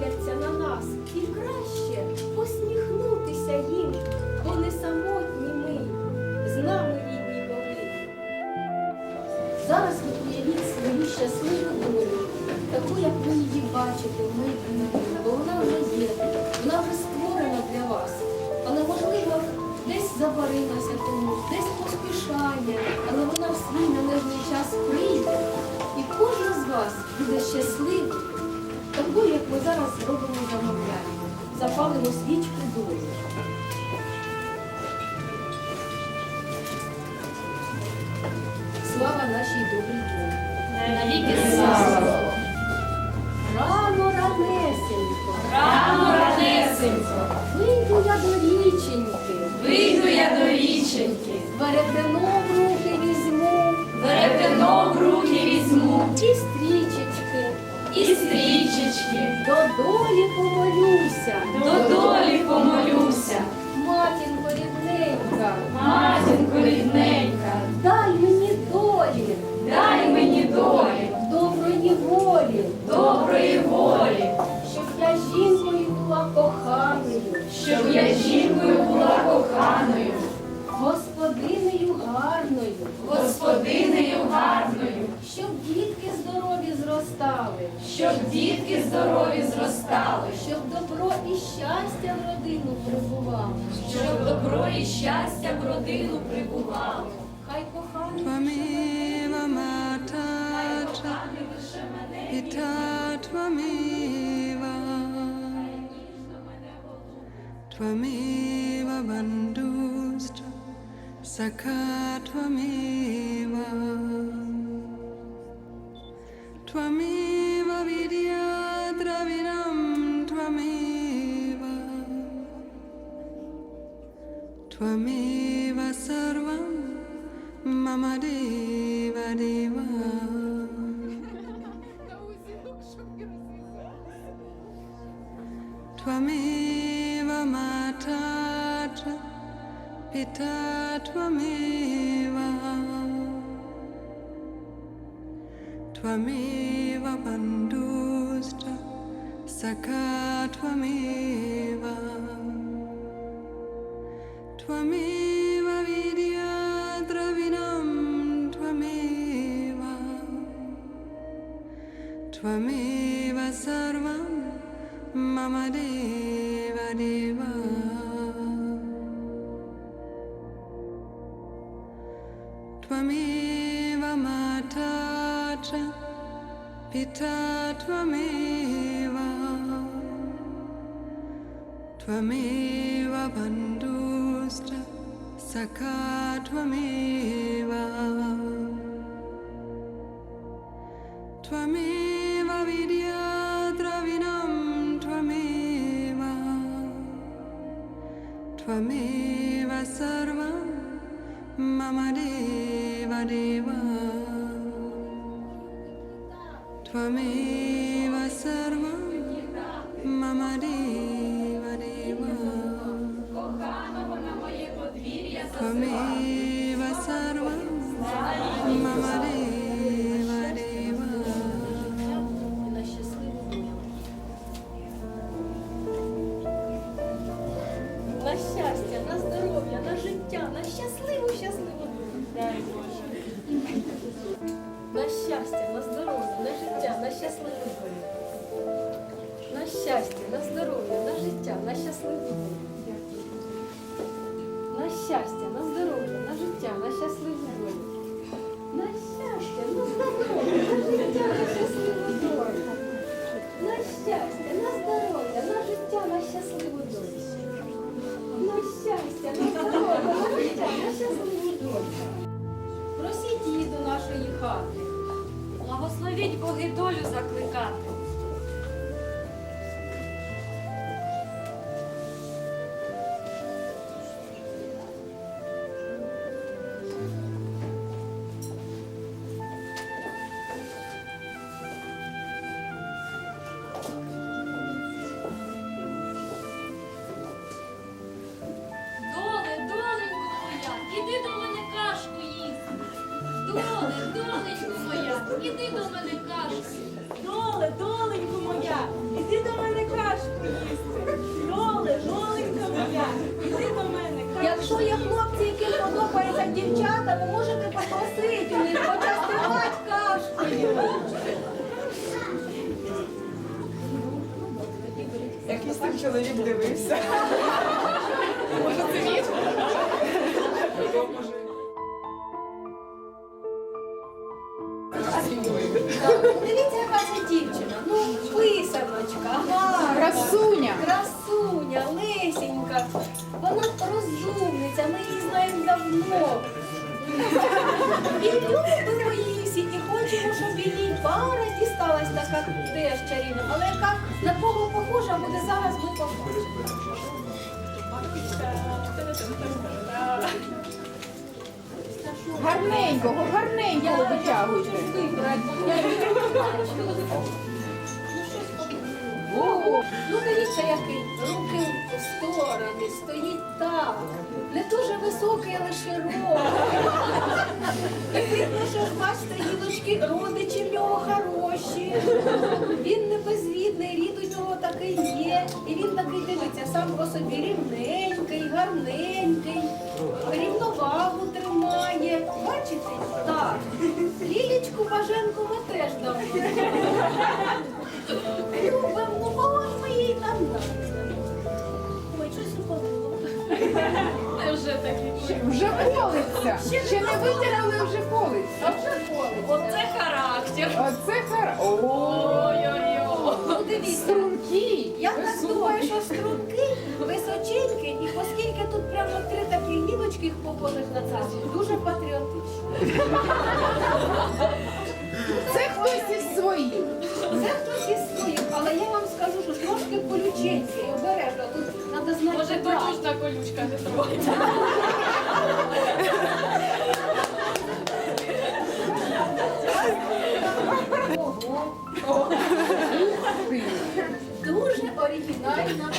дивляться на нас і краще посміхнутися їм, бо не самотні ми, з нами рідні боги. Зараз ви уявіть свою щасливу долю, таку, як ви її бачите майбутньому, бо вона вже є, вона вже створена для вас. Але можливо, десь заварилася комусь, десь поспішає, але вона в свій належний час прийде, і кожен з вас буде щасливий, такою, як ми зараз зробимо замовляння. Запалимо свічку долі. Слава нашій добрій долі. Навіки слава. Рано ранесенько, Рано ранесенько, вийду я до річеньки, вийду я до річеньки, веретено в руки візьму, веретено в руки візьму, і стрічечки, помолюся, до долі помолюся. матінко рідненька, Матінко рідненька, дай мені долі, дай мені долі, доброї волі, доброї волі, щоб я жінкою була коханою, щоб дітки здорові зростали, Щоб добро і щастя в родину прибувало, щоб добро і щастя в родину прибувало. хай коханий матата, Кохати лише мене, Pitta Tvameva, Tvameva Bandhusta, Sakha Tvameva, Tvameva त्वमेव सर्वं मम देव देव त्वमेव माता च पिता त्वमेव त्वमेव बन्धुश्च सखा त्वमेव Vamadevadeva Tvameva Mata cha Pita Tvameva. Tvameva Bandhuscha Sakha त्वमेव सर्वं मम देव देव। त्वमेव सर्वम् долю закликати. Іди до мене ви можете попросити у них почастувати кашкою. Якийсь там чоловік дивився. Може, це він? Дивіться, яка це дівчина. Ну, писаночка, гарна. Красуня. Красуня, лисенька. Вона розумниця, ми її знаємо давно. І любимо її всі, і хочемо, щоб і їй пара дісталась така теж чарівна. Але яка на кого похожа буде зараз, ми побачимо. Гарненького, гарненького витягуйте. Ну дивіться, який руки в сторони, стоїть так. Не дуже високий, але широкий. І видно, що бачите, гілочки, родичі в нього хороші. Він не безвідний, рід у нього такий є. І він такий дивиться, сам по собі рівненький, гарненький, рівновагу тримає. Бачите? Так. Лілічку Баженку ми теж давно. Вже такі. Вже колиться. Ще не витягли, вже колиться. А вже коли? Оце характер. Оце хар. О, Ой-ой-ой. Ну дивіться. струнки. Я так думаю, що струнки височенькі, і оскільки тут прямо три такі гілочки похожих на царство, дуже патріотично. Це хтось із своїх. Це хтось із своїх, але я вам скажу, що трошки колюченькі, обережно, тут треба знати. Може, брати. тотужна колючка не трогай. Ого, дуже оригінальна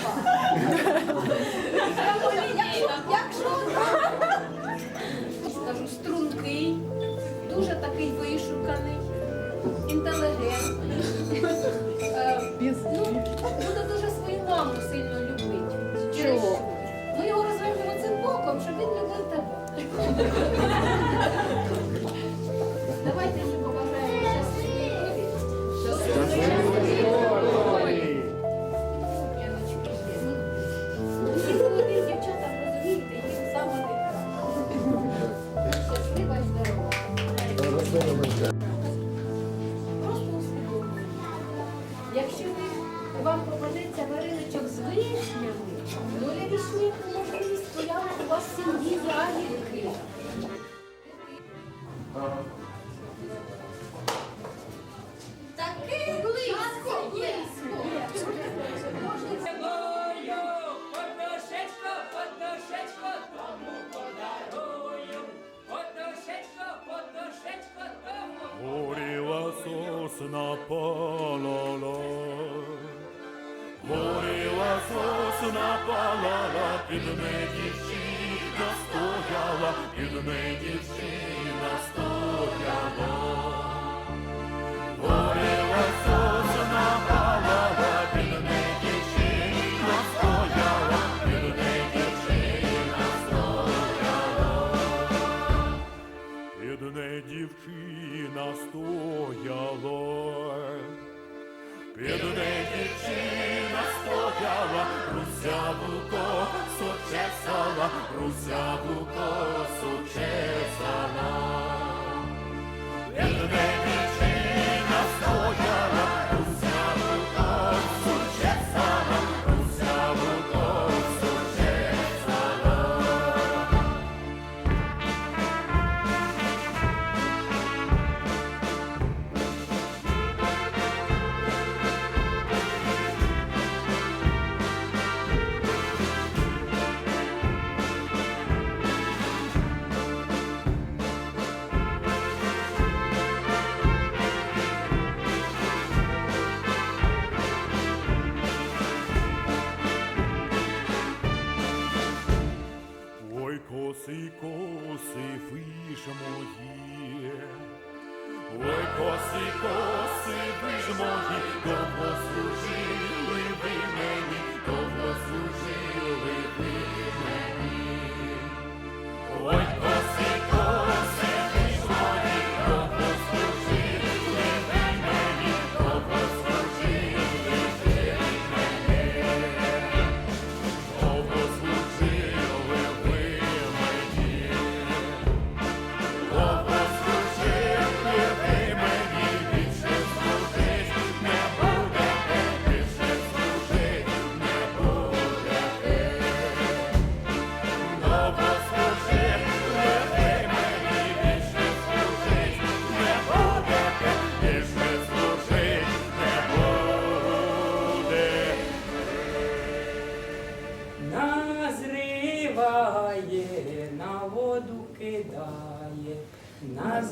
Просто усвідомлюйте. Якщо вам попадеться вареничок з вишнями, доля вішні можливість появити у вас сім'ї ягідки. Сосна палала, горіла сосна палала, під не дівчина стояла, під не дівчина стояла. Чесала, русяву коси виж мої, ой, коси, коси виж мої, довго служили ви мені.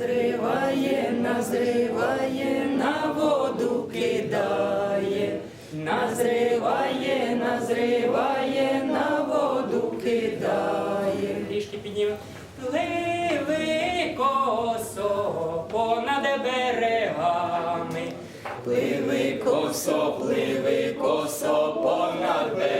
зриває, назриває, на воду кидає, назриває, назриває, на воду кидає. Трішки підніме. Пливи косо понад берегами, пливи косо, пливи косо понад берегами.